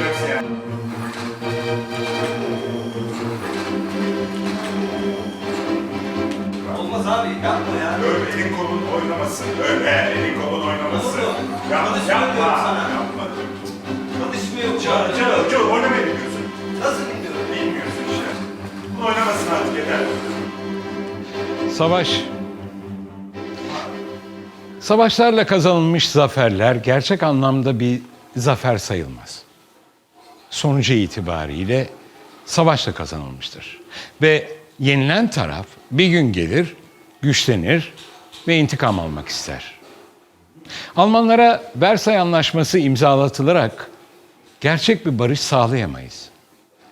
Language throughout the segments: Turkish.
yapacaksın. Olmaz abi yapma ya. Öyle elin kolun oynamasın. Öyle elin kolun oynamasın. Yapma, yapma. diyorum sana. Yapma. Çalışmıyor. Çal, çal, çal. Oynamayı bilmiyorsun. Nasıl gidiyor? Bilmiyorsun işte. Oynamasın artık yeter. Savaş. Savaşlarla kazanılmış zaferler gerçek anlamda bir zafer sayılmaz. Sonucu itibariyle savaşla kazanılmıştır. Ve yenilen taraf bir gün gelir, güçlenir ve intikam almak ister. Almanlara Versay Anlaşması imzalatılarak gerçek bir barış sağlayamayız.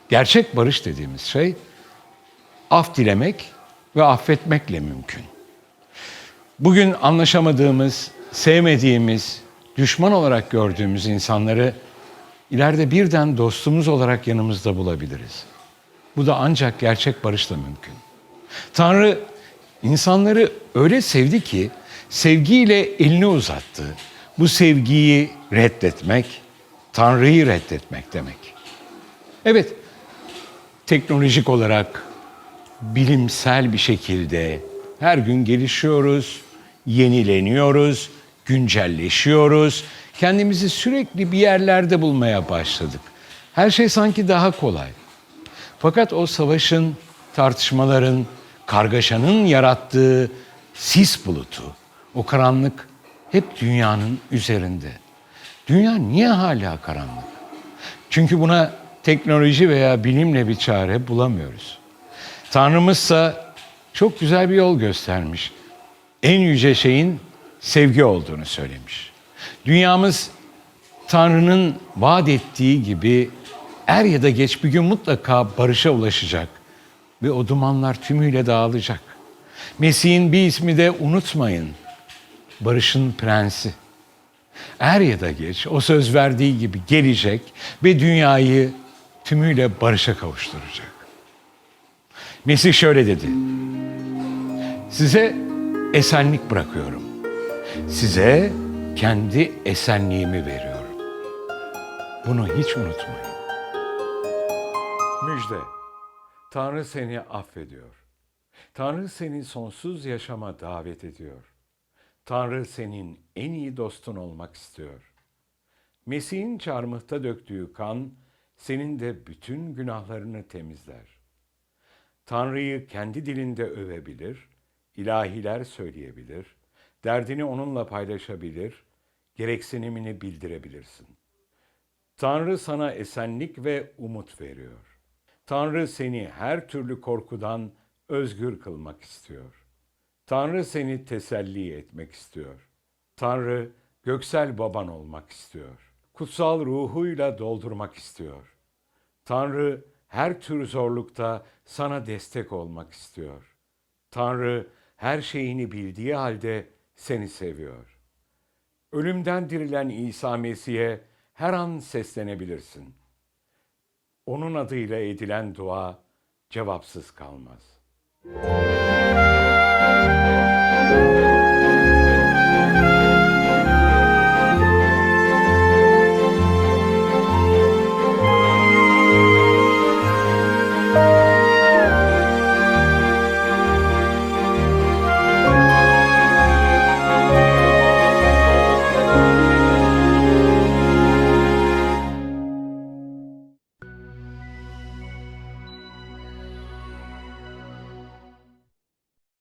Gerçek barış dediğimiz şey af dilemek ve affetmekle mümkün. Bugün anlaşamadığımız, sevmediğimiz, düşman olarak gördüğümüz insanları ileride birden dostumuz olarak yanımızda bulabiliriz. Bu da ancak gerçek barışla mümkün. Tanrı insanları öyle sevdi ki sevgiyle elini uzattı. Bu sevgiyi reddetmek, Tanrı'yı reddetmek demek. Evet, teknolojik olarak bilimsel bir şekilde her gün gelişiyoruz, yenileniyoruz, güncelleşiyoruz. Kendimizi sürekli bir yerlerde bulmaya başladık. Her şey sanki daha kolay. Fakat o savaşın, tartışmaların, kargaşanın yarattığı sis bulutu, o karanlık hep dünyanın üzerinde. Dünya niye hala karanlık? Çünkü buna teknoloji veya bilimle bir çare bulamıyoruz. Tanrımızsa çok güzel bir yol göstermiş. En yüce şeyin sevgi olduğunu söylemiş. Dünyamız Tanrı'nın vaat ettiği gibi er ya da geç bir gün mutlaka barışa ulaşacak ve o dumanlar tümüyle dağılacak. Mesih'in bir ismi de unutmayın. Barışın prensi. Er ya da geç o söz verdiği gibi gelecek ve dünyayı tümüyle barışa kavuşturacak. Mesih şöyle dedi. Size esenlik bırakıyorum. Size kendi esenliğimi veriyorum. Bunu hiç unutmayın. Müjde. Tanrı seni affediyor. Tanrı seni sonsuz yaşama davet ediyor. Tanrı senin en iyi dostun olmak istiyor. Mesih'in çarmıhta döktüğü kan senin de bütün günahlarını temizler. Tanrı'yı kendi dilinde övebilir, ilahiler söyleyebilir, derdini onunla paylaşabilir, gereksinimini bildirebilirsin. Tanrı sana esenlik ve umut veriyor. Tanrı seni her türlü korkudan özgür kılmak istiyor. Tanrı seni teselli etmek istiyor. Tanrı göksel baban olmak istiyor. Kutsal ruhuyla doldurmak istiyor. Tanrı her tür zorlukta sana destek olmak istiyor. Tanrı her şeyini bildiği halde seni seviyor. Ölümden dirilen İsa Mesih'e her an seslenebilirsin. Onun adıyla edilen dua cevapsız kalmaz.